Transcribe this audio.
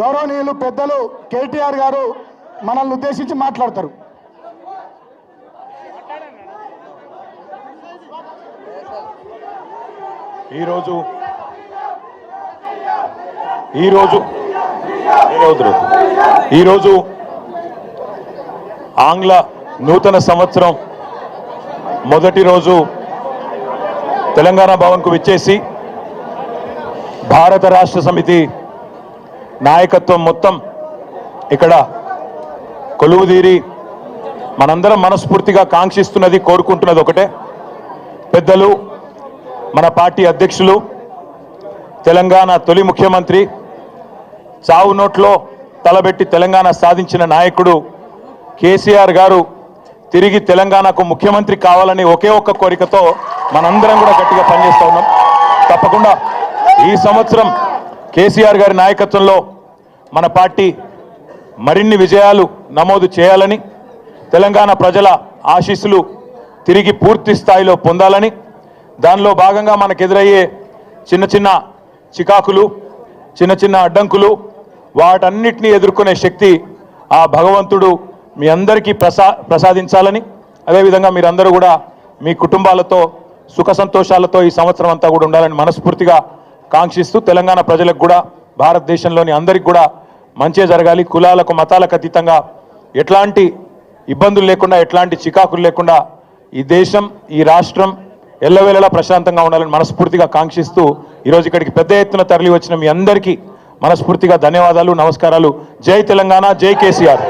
గౌరవనీయులు పెద్దలు కేటీఆర్ గారు మనల్ని ఉద్దేశించి మాట్లాడతారు. ఈరోజు ఈరోజు ఈరోజు ఆంగ్ల నూతన సంవత్సరం మొదటి రోజు తెలంగాణ భవన్కు విచ్చేసి భారత రాష్ట్ర సమితి నాయకత్వం మొత్తం ఇక్కడ కొలువుదీరి మనందరం మనస్ఫూర్తిగా కాంక్షిస్తున్నది కోరుకుంటున్నది ఒకటే. పెద్దలు మన పార్టీ అధ్యక్షులు తెలంగాణ తొలి ముఖ్యమంత్రి చావు నోట్లో తలబెట్టి తెలంగాణ సాధించిన నాయకుడు కేసీఆర్ గారు తిరిగి తెలంగాణకు ముఖ్యమంత్రి కావాలని ఒకే ఒక్క కోరికతో మనందరం కూడా గట్టిగా పనిచేస్తూ ఉన్నాం. తప్పకుండా ఈ సంవత్సరం కేసీఆర్ గారి నాయకత్వంలో మన పార్టీ మరిన్ని విజయాలు నమోదు చేయాలని తెలంగాణ ప్రజల ఆశీస్సులు తిరిగి పూర్తి స్థాయిలో పొందాలని దానిలో భాగంగా మనకు ఎదురయ్యే చిన్న చిన్న చికాకులు చిన్న చిన్న అడ్డంకులు వాటన్నిటిని ఎదుర్కొనే శక్తి ఆ భగవంతుడు మీ అందరికీ ప్రసా ప్రసాదించాలని అదేవిధంగా మీరందరూ కూడా మీ కుటుంబాలతో సుఖ సంతోషాలతో ఈ సంవత్సరం అంతా కూడా ఉండాలని మనస్ఫూర్తిగా కాంక్షిస్తూ తెలంగాణ ప్రజలకు కూడా భారతదేశంలోని అందరికి కూడా మంచే జరగాలి. కులాలకు మతాలకు అతీతంగా ఎట్లాంటి ఇబ్బందులు లేకుండా ఎట్లాంటి చికాకులు లేకుండా ఈ దేశం ఈ రాష్ట్రం ఎల్లవేళలా ప్రశాంతంగా ఉండాలని మనస్ఫూర్తిగా కాంక్షిస్తూ ఈరోజు ఇక్కడికి పెద్ద ఎత్తున తరలి వచ్చిన మీ అందరికీ మనస్ఫూర్తిగా ధన్యవాదాలు నమస్కారాలు. జై తెలంగాణ జై కేసీఆర్.